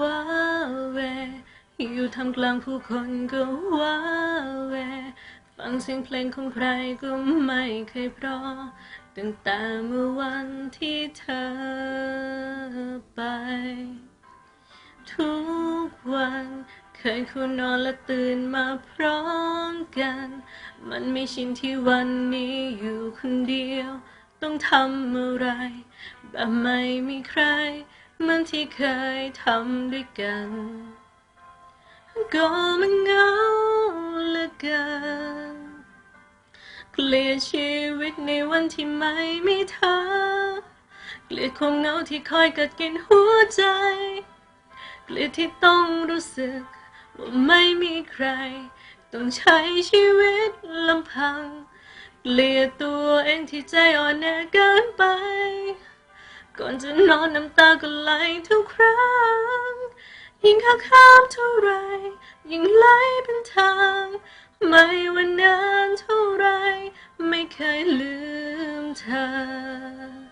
ว้าเว อยู่ทำกลางผู้คนก็ว้าเว ฟังเสียงเพลงของใครก็ไม่เคยเพราะตั้งแต่เมื่อวันที่เธอไป ทุกวันเคยคุณนอนและตื่นมาพร้อมกัน มันไม่ชินที่วันนี้อยู่คนเดียว ต้องทำอะไรแบบไม่มีใคร เหมือนที่เคยทำด้วยกัน ก็มันเหงาเหลือเกิน เกลียดชีวิตในวันที่ไม่มีเธอ เกลียดความเหงาที่คอยกัดกินหัวใจ เกลียดที่ต้องรู้สึกว่าไม่มีใคร ต้องใช้ชีวิตลำพัง เกลียดตัวเองที่ใจอ่อนแอเกินไป ก่อนจะนอนน้ำตาก็ไหลทุกครั้ง ยิ่งข้าข้ามเท่าไร ยิ่งไหลเป็นทาง ไม่ว่านานเท่าไร ไม่เคยลืมเธอ